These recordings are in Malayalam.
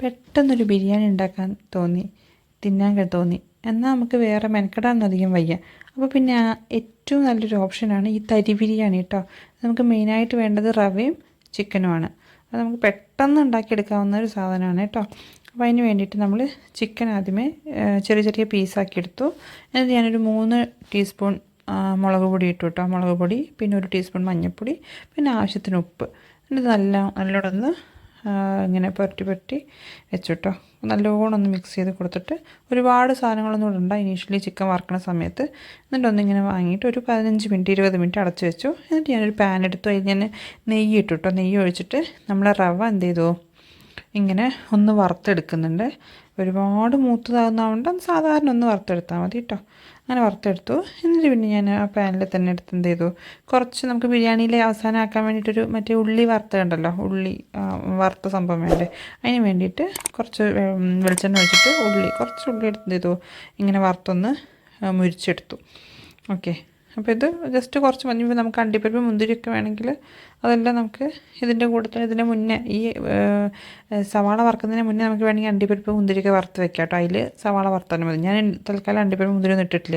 പെട്ടെന്നൊരു ബിരിയാണി ഉണ്ടാക്കാൻ തോന്നി തിന്നാൻ തോന്നി. എന്നാൽ നമുക്ക് വേറെ മെനക്കെടാനൊന്നും അധികം വയ്യ. അപ്പോൾ പിന്നെ ഏറ്റവും നല്ലൊരു ഓപ്ഷനാണ് ഈ തരി ബിരിയാണി കേട്ടോ നമുക്ക് മെയിനായിട്ട് വേണ്ടത് റവയും ചിക്കനുമാണ് അത് നമുക്ക് പെട്ടെന്ന് ഉണ്ടാക്കിയെടുക്കാവുന്ന ഒരു സാധനമാണ് കേട്ടോ അപ്പോൾ അതിന് വേണ്ടിയിട്ട് നമ്മൾ ചിക്കൻ ആദ്യമേ ചെറിയ ചെറിയ പീസാക്കി എടുത്തു. എന്നിട്ട് ഞാനൊരു മൂന്ന് ടീസ്പൂൺ മുളക് പൊടി ഇട്ടു കേട്ടോ മുളക് പൊടി പിന്നെ ഒരു ടീസ്പൂൺ മഞ്ഞൾപ്പൊടി പിന്നെ ആവശ്യത്തിന് ഉപ്പ്. എന്നിട്ട് നല്ല നല്ലോണം ഇങ്ങനെ പുരട്ടി പുരട്ടി വെച്ചു കേട്ടോ നല്ലോണം ഒന്ന് മിക്സ് ചെയ്ത് കൊടുത്തിട്ട് ഒരുപാട് സാധനങ്ങളൊന്നും ഇടണ്ട. ഇനീഷ്യലി ചിക്കൻ വറക്കണ സമയത്ത് എന്നിട്ട് ഒന്നിങ്ങനെ വാങ്ങിയിട്ട് ഒരു പതിനഞ്ച് മിനിറ്റ് ഇരുപത് മിനിറ്റ് അടച്ച് വെച്ചു. എന്നിട്ട് ഞാനൊരു പാൻ എടുത്തു. അതിൽ ഞാൻ നെയ്യ് ഇട്ടു കേട്ടോ നെയ്യ് ഒഴിച്ചിട്ട് നമ്മളെ റവ എന്ത് ചെയ്തു? ഇങ്ങനെ ഒന്ന് വറുത്തെടുക്കുന്നുണ്ട്. ഒരുപാട് മൂത്തതാകുന്നതുകൊണ്ട് സാധാരണ ഒന്ന് വറുത്തെടുത്താൽ മതി കേട്ടോ അങ്ങനെ വറുത്തെടുത്തു. എന്നിട്ട് പിന്നെ ഞാൻ ആ പാനിൽ തന്നെ എടുത്ത് എന്ത് ചെയ്തു? കുറച്ച് നമുക്ക് ബിരിയാണിയിൽ അവസാനമാക്കാൻ വേണ്ടിയിട്ടൊരു മറ്റേ ഉള്ളി വറുത്തുണ്ടല്ലോ ഉള്ളി വറുത്ത സംഭവം വേണ്ടേ? അതിന് വേണ്ടിയിട്ട് കുറച്ച് വെളിച്ചെണ്ണ ഒഴിച്ചിട്ട് ഉള്ളി കുറച്ച് ഉള്ളി എടുത്ത് ചെയ്തു? ഇങ്ങനെ വറുത്തൊന്ന് മുരിച്ചെടുത്തു. ഓക്കെ. അപ്പോൾ ഇത് ജസ്റ്റ് കുറച്ച് മഞ്ഞ നമുക്ക് അണ്ടിപ്പരിപ്പ് മുന്തിരിയൊക്കെ വേണമെങ്കിൽ അതെല്ലാം നമുക്ക് ഇതിന്റെ കൂടെ തന്നെ ഇതിന്റെ മുന്നേ ഈ സവാള വറുക്കുന്നതിന് മുന്നേ നമുക്ക് വേണമെങ്കിൽ അണ്ടിപ്പരിപ്പ് മുന്തിരിയൊക്കെ വറുത്ത് വെക്കാം കേട്ടോ. അതിൽ സവാള വറുത്താലും മതി. ഞാൻ തൽക്കാലം അണ്ടിപ്പരിപ്പ് മുന്തിരി ഒന്നും ഇട്ടിട്ടില്ല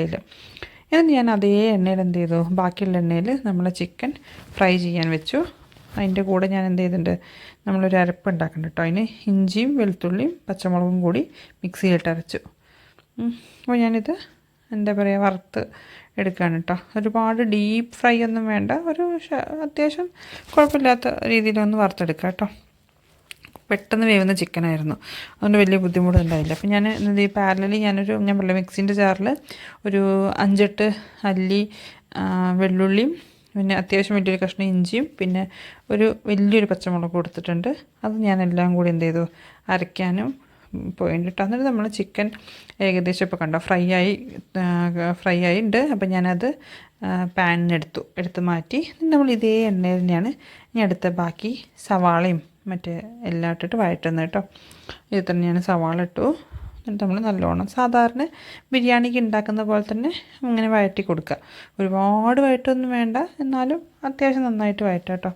എന്നിട്ട് ഞാൻ അതേ എണ്ണയിൽ എന്ത് ചെയ്തു? ബാക്കിയുള്ള എണ്ണയിൽ നമ്മൾ ചിക്കൻ ഫ്രൈ ചെയ്യാൻ വെച്ചു. അതിന്റെ കൂടെ ഞാൻ എന്ത് ചെയ്തിട്ടുണ്ട്? നമ്മളൊരു അരപ്പ് ഉണ്ടാക്കുന്നുണ്ട് കേട്ടോ. അതിന് ഇഞ്ചിയും വെളുത്തുള്ളിയും പച്ചമുളകും കൂടി മിക്സിയിലിട്ട് അരച്ചു. അപ്പോൾ ഞാനിത് എന്താ പറയുക വറുത്ത് എടുക്കുകയാണ് കേട്ടോ ഒരുപാട് ഡീപ്പ് ഫ്രൈ ഒന്നും വേണ്ട. ഒരു അത്യാവശ്യം കുഴപ്പമില്ലാത്ത രീതിയിലൊന്ന് വറുത്തെടുക്കുക കേട്ടോ പെട്ടെന്ന് വേവുന്ന ചിക്കനായിരുന്നു അതുകൊണ്ട് വലിയ ബുദ്ധിമുട്ടുണ്ടായില്ല അപ്പം ഞാൻ ഈ പാരലി ഞാനൊരു ഞാൻ പറഞ്ഞ മിക്സിന്റെ ജാറിൽ ഒരു അഞ്ചെട്ട് അല്ലി വെള്ളുള്ളിയും പിന്നെ അത്യാവശ്യം വലിയൊരു കഷ്ണം ഇഞ്ചിയും പിന്നെ ഒരു വലിയൊരു പച്ചമുളക് കൊടുത്തിട്ടുണ്ട് അത് ഞാനെല്ലാം കൂടി എന്ത് ചെയ്തു? അരയ്ക്കാനും എന്നിട്ട് നമ്മൾ ചിക്കൻ ഏകദേശം ഇപ്പോൾ കണ്ടോ? ഫ്രൈ ആയി ഫ്രൈ ആയി അപ്പോൾ അപ്പം ഞാനത് പാനിനെടുത്തു എടുത്ത്. മാറ്റി. നമ്മൾ ഇതേ എണ്ണയിൽ തന്നെയാണ് ഇനി അടുത്ത ബാക്കി സവാളയും മറ്റേ എല്ലാം ഇട്ടിട്ട് വഴറ്റുന്നത് കേട്ടോ. ഇത് തന്നെയാണ് സവാള ഇട്ടു. എന്നിട്ട് നമ്മൾ നല്ലോണം സാധാരണ ബിരിയാണിക്ക് ഉണ്ടാക്കുന്ന പോലെ തന്നെ ഇങ്ങനെ വഴറ്റി കൊടുക്കുക ഒരുപാട് വഴറ്റൊന്നും വേണ്ട. എന്നാലും അത്യാവശ്യം നന്നായിട്ട് വഴറ്റാം കേട്ടോ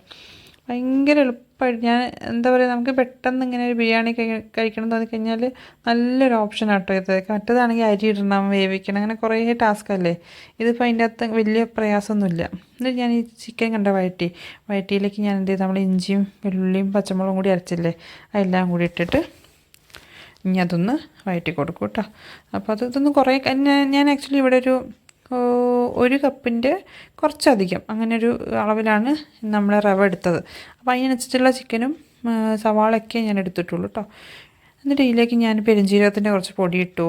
ഭയങ്കര എളുപ്പമായിട്ട് ഞാൻ എന്താ പറയുക നമുക്ക് പെട്ടെന്ന് ഇങ്ങനെ ഒരു ബിരിയാണി കഴി- കഴിക്കണം തോന്നി കഴിഞ്ഞാൽ നല്ലൊരു ഓപ്ഷൻ ആട്ടോ ഇത്. മറ്റേതാണെങ്കിൽ അരി ഇടണം വേവിക്കണം അങ്ങനെ കുറേ ടാസ്ക് അല്ലേ? ഇതിപ്പോൾ അതിന്റെ അകത്ത് വലിയ പ്രയാസമൊന്നുമില്ല. എന്നിട്ട് ഞാൻ ഈ ചിക്കൻ കണ്ട വഴറ്റി വഴറ്റിയിലേക്ക് ഞാൻ എന്ത് ചെയ്തു? നമ്മൾ ഇഞ്ചിയും വെള്ളുള്ളിയും പച്ചമുളകും കൂടി അരച്ചില്ലേ? അതെല്ലാം കൂടി ഇട്ടിട്ട് ഇനി അതൊന്ന് വഴറ്റി കൊടുക്കും കേട്ടോ. അപ്പോൾ അത് ഇതൊന്ന് കുറേ ഞാൻ- ഞാൻ ആക്ച്വലി ഇവിടെ ഒരു ഒരു കപ്പിന്റെ കുറച്ചധികം. അങ്ങനെ ഒരു അളവിലാണ് നമ്മൾ റവ എടുത്തത്. അപ്പോൾ അതിനനുസരിച്ചുള്ള ചിക്കനും സവാളയൊക്കെ ഞാൻ എടുത്തിട്ടുള്ളൂ കേട്ടോ എന്നിട്ട് ഇതിലേക്ക് ഞാൻ പെരുംജീരകത്തിന്റെ കുറച്ച് പൊടി ഇട്ടു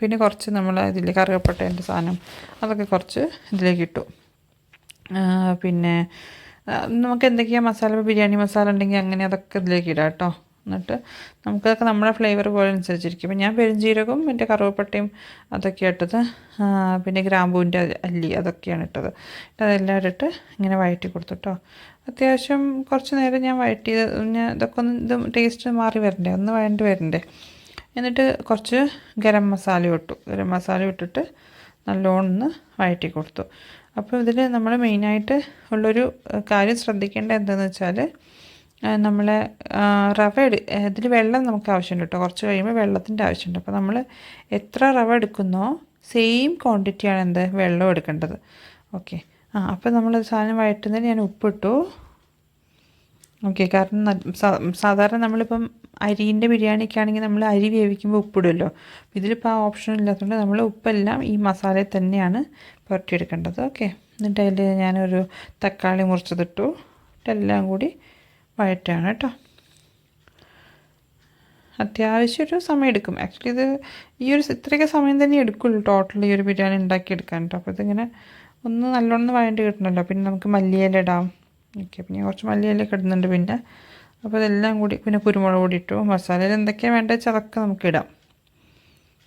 പിന്നെ കുറച്ച് നമ്മൾ ഇതിൽ കറുകപ്പട്ടേന്റെ സാധനം അതൊക്കെ കുറച്ച് ഇതിലേക്ക് ഇട്ടു പിന്നെ നമുക്ക് എന്തൊക്കെയാണ് മസാല? ബിരിയാണി മസാല ഉണ്ടെങ്കിൽ അങ്ങനെ അതൊക്കെ ഇതിലേക്ക് ഇടാം കേട്ടോ എന്നിട്ട് നമുക്കതൊക്കെ നമ്മുടെ ഫ്ലേവർ പോലെ അനുസരിച്ചിരിക്കും ഇപ്പം ഞാൻ പെരുംജീരകവും എന്റെ കറുവപ്പട്ടയും അതൊക്കെ ഇട്ടത് പിന്നെ ഗ്രാമ്പൂവിന്റെ അല്ലി അതൊക്കെയാണ് ഇട്ടത്. അതെല്ലാം ഇട്ടിട്ട് ഇങ്ങനെ വഴറ്റി കൊടുത്തു കേട്ടോ അത്യാവശ്യം കുറച്ച് നേരം ഞാൻ വഴറ്റിയത് ഞാൻ ഇതൊക്കെ ഒന്ന് ഇത് ടേസ്റ്റ് മാറി വരണ്ടേ ഒന്ന് വഴണ്ട് വരണ്ടേ. എന്നിട്ട് കുറച്ച് ഗരം മസാല ഇട്ടു. ഗരം മസാല ഇട്ടിട്ട് നല്ലോണം വഴറ്റി കൊടുത്തു. അപ്പോൾ ഇതിൽ നമ്മൾ മെയിനായിട്ട് ഉള്ളൊരു കാര്യം ശ്രദ്ധിക്കേണ്ടത് എന്താണെന്ന് വെച്ചാൽ നമ്മളെ ആ, റവ എടു ഇതിൽ വെള്ളം നമുക്ക് ആവശ്യമുണ്ട് കേട്ടോ. കുറച്ച് കഴിയുമ്പോൾ വെള്ളത്തിന്റെ ആവശ്യമുണ്ട്. അപ്പോൾ നമ്മൾ എത്ര റവ എടുക്കുന്നോ സെയിം ക്വാണ്ടിറ്റിയാണ് എന്ത്? വെള്ളം എടുക്കേണ്ടത്. ഓക്കെ. ആ അപ്പോൾ നമ്മൾ സാധനം വഴറ്റുന്നതിന് ഞാൻ ഉപ്പിട്ടു. ഓക്കെ. കാരണം സാധാരണ നമ്മളിപ്പം അരിന്റെ ബിരിയാണിക്കാണെങ്കിൽ നമ്മൾ അരി വേവിക്കുമ്പോൾ ഉപ്പിടുമല്ലോ ഇതിലിപ്പോൾ ആ ഓപ്ഷൻ ഇല്ലാത്തതുകൊണ്ട് നമ്മൾ ഉപ്പെല്ലാം ഈ മസാലയിൽ തന്നെയാണ് പുരട്ടിയെടുക്കേണ്ടത്. ഓക്കെ. എന്നിട്ട് അതിൽ ഞാനൊരു തക്കാളി മുറിച്ചതിട്ടു. എല്ലാം കൂടി വഴറ്റാണ് കേട്ടോ. അത്യാവശ്യം ഒരു സമയം എടുക്കും ആക്ച്വലി ഇത് ഈ ഒരു ഇത്രയൊക്കെ സമയം തന്നെ എടുക്കുള്ളൂ ടോട്ടൽ ഈ ഒരു ബിരിയാണി ഉണ്ടാക്കിയെടുക്കാൻ കേട്ടോ അപ്പോൾ ഇതിങ്ങനെ ഒന്ന് നല്ലോണം വഴണ്ടി കിട്ടണമല്ലോ പിന്നെ നമുക്ക് മല്ലിയില ഇടാം. ഓക്കെ പിന്നെ കുറച്ച് മല്ലിയില ഇടുന്നുണ്ട് പിന്നെ. അപ്പോൾ ഇതെല്ലാം കൂടി പിന്നെ കുരുമുളക് കൂടി ഇട്ടു. മസാലയിൽ എന്തൊക്കെയാണ് വേണ്ടത് വെച്ചാൽ നമുക്ക് ഇടാം.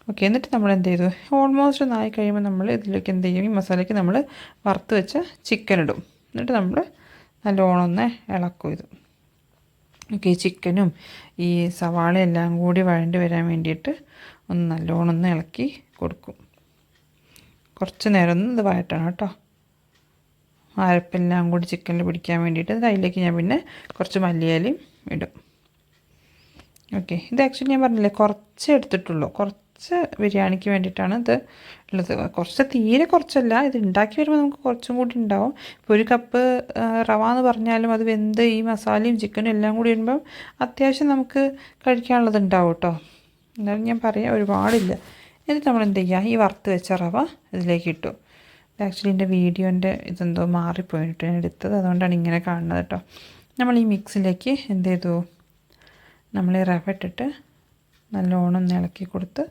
ഓക്കെ എന്നിട്ട് നമ്മൾ എന്ത് ചെയ്തു? ഓൾമോസ്റ്റ് ഒന്നായി കഴിയുമ്പോൾ നമ്മൾ ഇതിലേക്ക് എന്ത് ചെയ്യും? ഈ മസാലയ്ക്ക് നമ്മൾ വറുത്ത് വെച്ച ചിക്കൻ ഇടും. എന്നിട്ട് നമ്മൾ നല്ലോണം ഒന്ന് ഇളക്കും ഇത്. ഓക്കെ ചിക്കനും ഈ സവാള എല്ലാം കൂടി വഴണ്ടി വരാൻ വേണ്ടിയിട്ട് ഒന്ന് നല്ലോണം ഒന്ന് ഇളക്കി കൊടുക്കും. കുറച്ച് നേരം ഒന്ന് ഇത് വഴറ്റണം കേട്ടോ. അരപ്പെല്ലാം കൂടി ചിക്കനിൽ പിടിക്കാൻ വേണ്ടിയിട്ട് അതിലേക്ക് ഞാൻ പിന്നെ കുറച്ച് മല്ലിയാലും ഇടും. ഓക്കെ ഇത് ആക്ച്വലി ഞാൻ പറഞ്ഞില്ലേ കുറച്ച് എടുത്തിട്ടുള്ളൂ. കുറച്ച് ബിരിയാണിക്ക് വേണ്ടിയിട്ടാണ് ഇത് ഉള്ളത്. കുറച്ച് തീരെ കുറച്ചല്ല ഇത് ഉണ്ടാക്കി വരുമ്പോൾ നമുക്ക് കുറച്ചും കൂടി ഉണ്ടാവും. ഇപ്പോൾ ഒരു കപ്പ് റവ എന്ന് പറഞ്ഞാലും അത് വെന്ത് ഈ മസാലയും ചിക്കനും എല്ലാം കൂടി വരുമ്പം അത്യാവശ്യം നമുക്ക് കഴിക്കാനുള്ളത് ഉണ്ടാവും കേട്ടോ എന്നാലും ഞാൻ പറയാം ഒരുപാടില്ല. എന്നിട്ട് നമ്മൾ എന്ത് ചെയ്യുക ഈ വറുത്ത് വെച്ച റവ ഇതിലേക്ക് ഇട്ടു. ആക്ച്വലി എന്റെ വീഡിയോന്റെ ഇതെന്തോ മാറിപ്പോയി കേട്ടോ ഞാൻ എടുത്തത്. അതുകൊണ്ടാണ് ഇങ്ങനെ കാണുന്നത് കേട്ടോ നമ്മൾ ഈ മിക്സിലേക്ക് എന്ത് ചെയ്തു? നമ്മൾ ഈ റവ ഇട്ടിട്ട് നല്ലോണം ഇളക്കി കൊടുത്ത്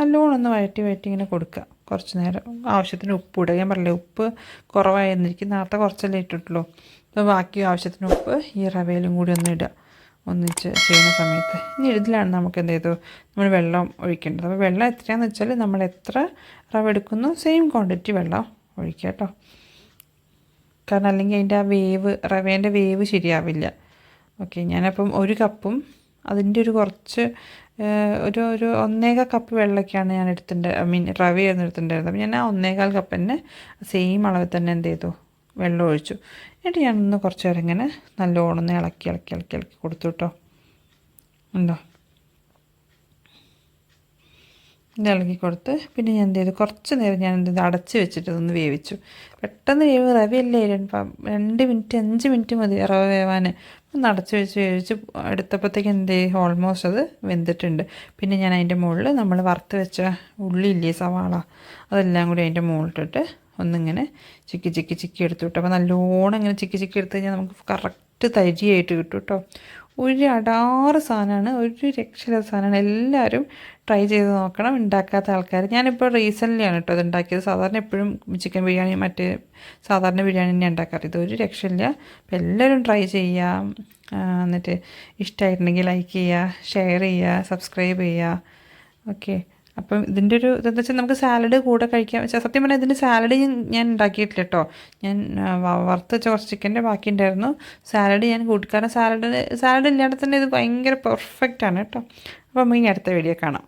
നല്ലോണം ഒന്ന് വഴറ്റി വഴറ്റി ഇങ്ങനെ കൊടുക്കുക. കുറച്ച് നേരം ആവശ്യത്തിന് ഉപ്പ് ഇടുക. ഞാൻ പറഞ്ഞില്ലേ ഉപ്പ് കുറവായിരുന്നിരിക്കും നേരത്തെ കുറച്ചല്ലേ ഇട്ടിട്ടുള്ളൂ. അപ്പോൾ ബാക്കി ആവശ്യത്തിന് ഉപ്പ് ഈ റവയിലും കൂടി ഒന്ന് ഇടുക. ഒന്നിച്ച് ചെയ്യുന്ന സമയത്ത്. ഇനി ഇതിലാണ് നമുക്ക് എന്ത് ചെയ്തു നമ്മൾ വെള്ളം ഒഴിക്കേണ്ടത്. അപ്പോൾ വെള്ളം എത്രയാണെന്ന് വെച്ചാൽ നമ്മൾ എത്ര റവ എടുക്കുന്നു? സെയിം ക്വാണ്ടിറ്റി വെള്ളം ഒഴിക്കുക കേട്ടോ. കാരണം അല്ലെങ്കിൽ അതിന്റെ ആ വേവ് റവേന്റെ വേവ് ശരിയാവില്ല. ഓക്കെ ഞാനപ്പം ഒരു കപ്പും അതിന്റെ ഒരു കുറച്ച് ഒരു ഒരു ഒന്നേകാൽ കപ്പ് വെള്ളമൊക്കെയാണ് ഞാൻ എടുത്തിട്ടുണ്ട് ഐ മീൻ റവയായിരുന്നു എടുത്തിട്ടുണ്ടായിരുന്നത്. അപ്പം ഞാൻ ആ ഒന്നേകാൽ കപ്പ് തന്നെ സെയിം അളവിൽ തന്നെ എന്ത് ചെയ്തു? വെള്ളം ഒഴിച്ചു. എന്നിട്ട് ഞാനൊന്ന് കുറച്ച് നേരം ഇങ്ങനെ നല്ലോണം ഇളക്കി ഇളക്കി ഇളക്കി ഇളക്കി കൊടുത്തു കേട്ടോ. ഉണ്ടോ? ഇത് ഇളക്കി കൊടുത്ത് പിന്നെ ഞാൻ എന്ത് ചെയ്തു? കുറച്ച് നേരം ഞാൻ എന്ത് ചെയ്തു? അടച്ച് വെച്ചിട്ട് ഇതൊന്ന് വേവിച്ചു. പെട്ടെന്ന് വേവ് റവയല്ലേ രണ്ട് മിനിറ്റ് അഞ്ച് മിനിറ്റ് മതി റവ വേവാൻ. ഒന്ന് അടച്ച് വെച്ച് വേവിച്ച് എടുത്തപ്പോഴത്തേക്ക് എന്ത് ചെയ്യും ഓൾമോസ്റ്റ് അത് വെന്തിട്ടുണ്ട്. പിന്നെ ഞാൻ അതിന്റെ മുകളിൽ നമ്മൾ വറുത്ത് വെച്ച ഉള്ളിയില്ലേ സവാള അതെല്ലാം കൂടി അതിന്റെ മുകളിലിട്ടിട്ട് ഒന്നിങ്ങനെ ചിക്കി ചിക്കി ചിക്കി എടുത്തു കിട്ടും അപ്പോൾ നല്ലോണം ഇങ്ങനെ ചിക്കി ചിക്കി എടുത്ത് കഴിഞ്ഞാൽ നമുക്ക് കറക്റ്റ് തരിയായിട്ട് കിട്ടും കേട്ടോ. ഒരു അടാറ് സാധനമാണ് ഒരു രക്ഷയില്ലാത്ത സാധനമാണ്. എല്ലാവരും ട്രൈ ചെയ്ത് നോക്കണം. ഉണ്ടാക്കാത്ത ആൾക്കാർ ഞാനിപ്പോൾ റീസെന്റ്ലിയാണ് കേട്ടോ അത് ഉണ്ടാക്കിയത്. സാധാരണ എപ്പോഴും ചിക്കൻ ബിരിയാണി മറ്റേ സാധാരണ ബിരിയാണി തന്നെ ഉണ്ടാക്കാറ്. ഇത് ഒരു രക്ഷയില്ല. അപ്പോൾ എല്ലാവരും ട്രൈ ചെയ്യാം. എന്നിട്ട് ഇഷ്ടമായിട്ടുണ്ടെങ്കിൽ ലൈക്ക് ചെയ്യുക ഷെയർ ചെയ്യുക സബ്സ്ക്രൈബ് ചെയ്യുക ഓക്കെ അപ്പം ഇതിന്റെ ഒരു ഇതെന്ന് വെച്ചാൽ നമുക്ക് സാലഡ് കൂടെ കഴിക്കാം. സത്യം പറഞ്ഞാൽ ഇതിന്റെ സാലഡ് ഞാൻ ഉണ്ടാക്കിയിട്ടില്ല കേട്ടോ ഞാൻ വറുത്ത ചോറ് ചിക്കന്റെ ബാക്കി ഉണ്ടായിരുന്നു. സാലഡ് ഞാൻ കൂട്ടി. കാരണം സാലഡ് സാലഡ് ഇല്ലാതെ തന്നെ ഇത് ഭയങ്കര പെർഫെക്റ്റ് ആണ് കേട്ടോ അപ്പം ഇനി അടുത്ത വീഡിയോ കാണാം.